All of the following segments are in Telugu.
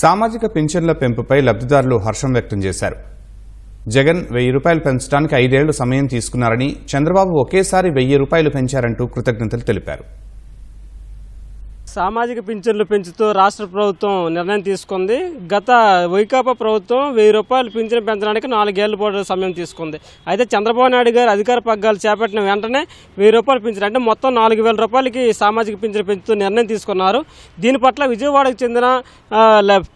సామాజిక పింఛన్ల పెంపుపై లబ్ధిదారులు హర్షం వ్యక్తం చేశారు. జగన్ వెయ్యి రూపాయలు పెంచడానికి ఐదేళ్ళు సమయం తీసుకున్నారని చంద్రబాబు ఒకేసారి వెయ్యి రూపాయలు పెంచారంటూ కృతజ్ఞతలు తెలిపారు. సామాజిక పింఛన్లు పెంచుతూ రాష్ట్ర ప్రభుత్వం నిర్ణయం తీసుకుంది. గత వైకాపా ప్రభుత్వం వెయ్యి రూపాయలు పింఛన్ పెంచడానికి నాలుగేళ్ళ పాటు సమయం తీసుకుంది. అయితే చంద్రబాబు నాయుడు గారు అధికార పగ్గాలు చేపట్టిన వెంటనే వెయ్యి రూపాయలు పింఛన్ అంటే మొత్తం నాలుగు వేల రూపాయలకి సామాజిక పింఛన్ పెంచుతూ నిర్ణయం తీసుకున్నారు. దీని పట్ల విజయవాడకు చెందిన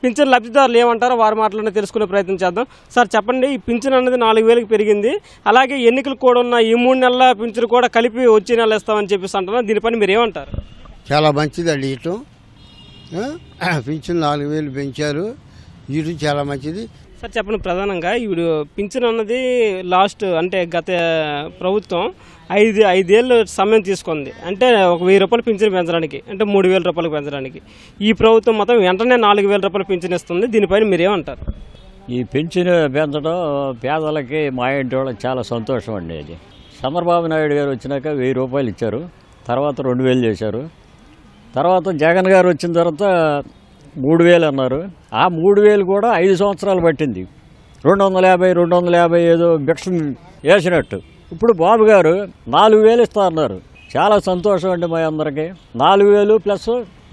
పింఛన్ లబ్ధిదారులు ఏమంటారో వారి మాటలను తెలుసుకునే ప్రయత్నం చేద్దాం. సార్ చెప్పండి ఈ పింఛన్ అనేది నాలుగు వేలకు పెరిగింది. అలాగే ఎన్నికలు కూడా ఉన్న ఈ మూడు నెలల పింఛన్ కూడా కలిపి వచ్చే నెల ఇస్తామని చెప్పేసి అంటున్నాం దీనిపైన మీరు ఏమంటారు చాలా మంచిదండి ఇటు. పింఛన్ నాలుగు వేలు పెంచారు. ఇటు చాలా మంచిది. సార్ చెప్పండి ప్రధానంగా ఇప్పుడు పింఛన్ అన్నది లాస్ట్ అంటే గత ప్రభుత్వం ఐదు ఐదేళ్ళు సమయం తీసుకుంది. అంటే ఒక వెయ్యి రూపాయలు పింఛన్ పెంచడానికి అంటే మూడు వేల రూపాయలు పెంచడానికి. ఈ ప్రభుత్వం మొత్తం వెంటనే నాలుగు వేల రూపాయలు పింఛన్ ఇస్తుంది. దీనిపైన మీరేమంటారు? ఈ పెన్షన్ పెంచడం పేదలకి మా ఇంటి వాళ్ళకి చాలా సంతోషం అండి అది చంద్రబాబు నాయుడు గారు వచ్చినాక వెయ్యి రూపాయలు ఇచ్చారు. తర్వాత రెండు వేలు చేశారు. తర్వాత జగన్ గారు వచ్చిన తర్వాత మూడు వేలు అన్నారు. ఆ మూడు వేలు కూడా ఐదు సంవత్సరాలు పట్టింది. రెండు వందల యాభై రెండు వందల యాభై ఏదో భిక్షం వేసినట్టు. ఇప్పుడు బాబు గారు నాలుగు వేలు ఇస్తా అన్నారు చాలా సంతోషం అండి మా అందరికి. నాలుగు వేలు ప్లస్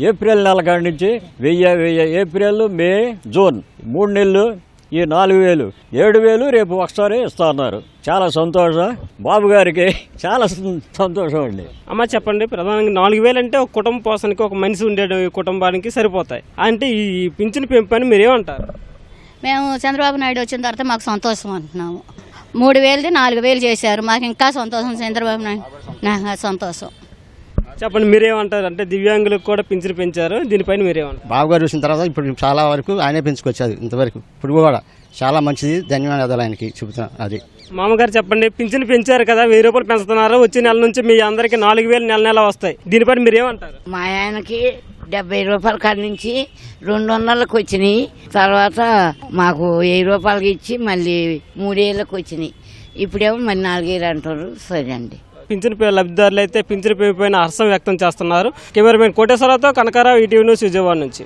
ఏప్రిల్ నెల కాడి నుంచి వెయ్యి వెయ్యి ఏప్రిల్ మే జూన్ మూడు నెలలు ఈ నాలుగు వేలు ఏడు వేలు రేపు ఒకసారి ఇస్తా అన్నారు. చాలా సంతోషం. బాబు గారికి చాలా సంతోషం అండి. అమ్మ చెప్పండి ప్రధానంగా నాలుగు వేలు అంటే ఒక కుటుంబ పోషణకి ఒక మనిషి ఉండే కుటుంబానికి సరిపోతాయి. అంటే ఈ పింఛన్ పెంపు అని మీరేమంటారు? మేము చంద్రబాబు నాయుడు వచ్చిన తర్వాత మాకు సంతోషం అంటున్నాము. మూడు వేలది నాలుగు వేలు చేశారు. మాకు ఇంకా సంతోషం చంద్రబాబు నాయుడు. నాకు సంతోషం. చెప్పండి మీరేమంటారు? అంటే దివ్యాంగులకు కూడా పింఛన్ పెంచారు దీనిపైన మీరేమంటారు? బాబు గారు వచ్చిన తర్వాత ఇప్పుడు చాలా వరకు ఆయనే పెంచుకొచ్చారు ఇంతవరకు. ఇప్పుడు కూడా చాలా మంచిది ధన్యవాదాలు ఆయనకి చెబుతున్నా అది. మామగారు చెప్పండి పింఛన్ పెంచారు కదా వెయ్యి రూపాయలు పెంచుతున్నారు వచ్చే నెల నుంచి మీ అందరికి నాలుగు వేలు నెల నెల వస్తాయి. దీనిపైన మీరేమంటారు? మా ఆయనకి డెబ్బై రూపాయల కాడి నుంచి రెండు వందలకు వచ్చినాయి. తర్వాత మాకు వెయ్యి రూపాయలకి ఇచ్చి మళ్ళీ మూడేళ్ళకి వచ్చినాయి. ఇప్పుడేమో మరి నాలుగేళ్ళు అంటారు సరే అండి. పింఛను పే- లబ్ధిదారులు అయితే పింఛను పెంపైన హర్షం వ్యక్తం చేస్తున్నారు. కెమెరామెన్ కోటేశ్వరరావుతో కనకారావు ఈటీవీ న్యూస్ విజయవాడ నుంచి.